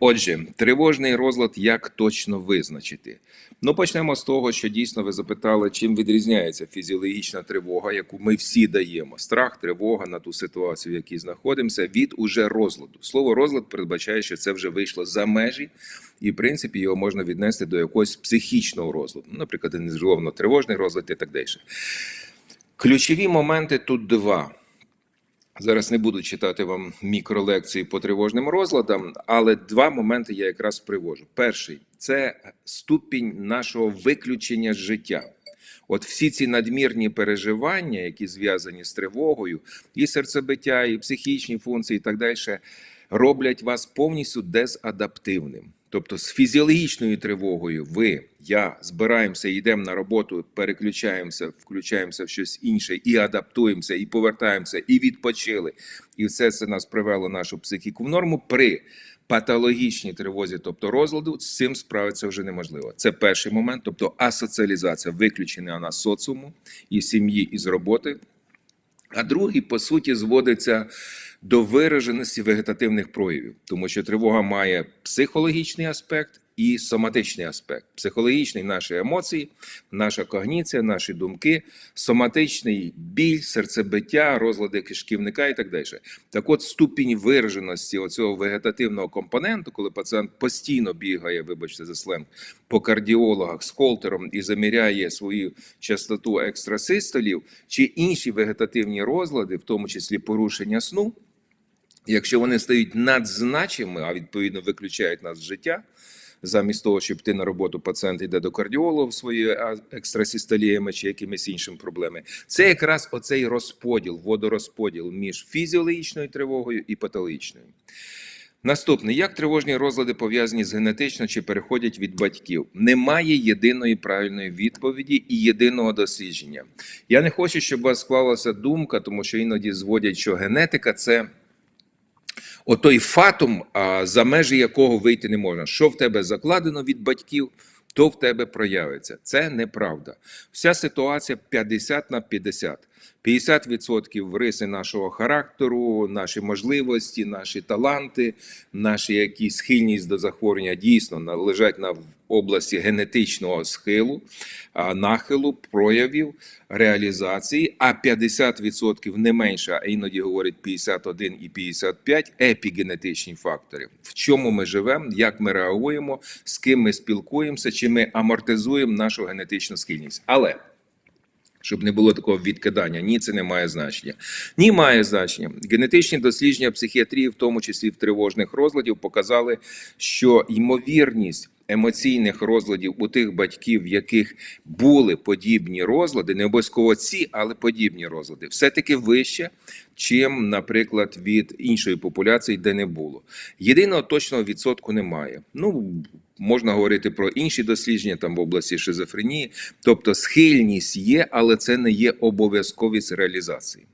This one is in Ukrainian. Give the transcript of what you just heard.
Отже, тривожний розлад як точно визначити? Ну, почнемо з того, що дійсно ви запитали, чим відрізняється фізіологічна тривога, яку ми всі даємо: страх, тривога на ту ситуацію, в якій знаходимося, від уже розладу. Слово розлад передбачає, що це вже вийшло за межі, і в принципі його можна віднести до якогось психічного розладу, Ну, наприклад, незголовно тривожний розлад і так далі. Ключові моменти тут два. Зараз не буду читати вам мікролекції по тривожним розладам, але два моменти я якраз привожу. Перший це ступінь нашого виключення з життя. От всі ці надмірні переживання, які зв'язані з тривогою, і серцебиття, і психічні функції, і так далі, роблять вас повністю дезадаптивним. Тобто з фізіологічною тривогою ви, я збираємося, йдемо на роботу, переключаємося, включаємося в щось інше, і адаптуємося, і повертаємося, і відпочили. І все це нас привело нашу психіку в норму при патологічній тривозі, тобто розладу, з цим справитися вже неможливо. Це перший момент, тобто асоціалізація, виключення нас з соціуму і сім'ї, і з роботи. А другий, по суті, зводиться до вираженості вегетативних проявів, тому що тривога має психологічний аспект і соматичний аспект. Психологічний наші емоції, наша когніція, наші думки, соматичний біль, серцебиття, розлади кишківника і так далі. Так от ступінь вираженості оцього вегетативного компоненту, коли пацієнт постійно бігає, вибачте за сленг, по кардіологах з холтером і заміряє свою частоту екстрасистолів чи інші вегетативні розлади, в тому числі порушення сну. Якщо вони стають надзначими, а відповідно виключають нас з життя, замість того, щоб йти на роботу, пацієнт йде до кардіолога своєю екстрасистоліями чи якимись іншими проблемами, це якраз оцей розподіл, водорозподіл між фізіологічною тривогою і патологічною. Наступне, як тривожні розлади пов'язані з генетично чи переходять від батьків? Немає єдиної правильної відповіді і єдиного дослідження. Я не хочу, щоб у вас склалася думка, тому що іноді зводять, що генетика це отой фатум, а за межі якого вийти не можна. Що в тебе закладено від батьків, то в тебе проявиться. Це неправда. Вся ситуація 50 на 50. 50% риси нашого характеру, наші можливості, наші таланти, наші якісь схильність до захворювання дійсно лежать на області генетичного схилу, нахилу, проявів, реалізації, а 50% не менше, а іноді говорять 51 і 55 епігенетичні фактори. В чому ми живемо, як ми реагуємо, з ким ми спілкуємося, чи ми амортизуємо нашу генетичну схильність. Але щоб не було такого відкидання. Ні, це не має значення. Ні, має значення. Генетичні дослідження психіатрії, в тому числі в тривожних розладів, показали, що ймовірність емоційних розладів у тих батьків, в яких були подібні розлади, не обов'язково ці, але подібні розлади, все-таки вище, чим, наприклад, від іншої популяції, де не було. Єдиного точного відсотку немає. Ну, можна говорити про інші дослідження там в області шизофренії. Тобто схильність є, але це не є обов'язковість реалізації.